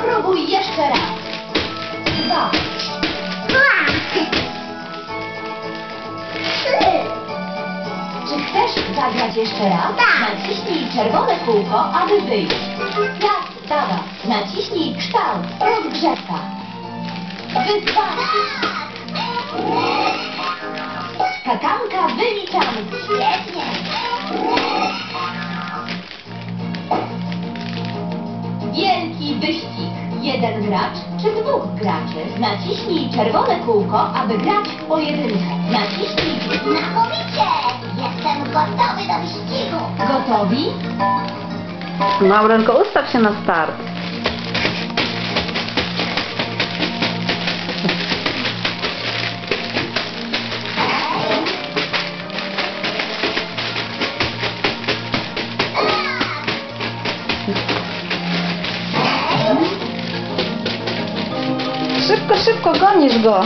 Spróbuj jeszcze raz. Dwa. Czy chcesz zagrać jeszcze raz? Tak. Naciśnij czerwone kółko, aby wyjść. Raz, dawa. Naciśnij kształt. Rozgrzewka. Wyzwanie. Skakanka wyliczanki. Wielki wyścig. Jeden gracz czy dwóch graczy? Naciśnij czerwone kółko, aby grać w pojedynkę. Naciśnij Znakomicie. Jestem gotowy do wyścigu. gotowi. Laurenko, ustaw się na start. Szybko, szybko, gonisz go.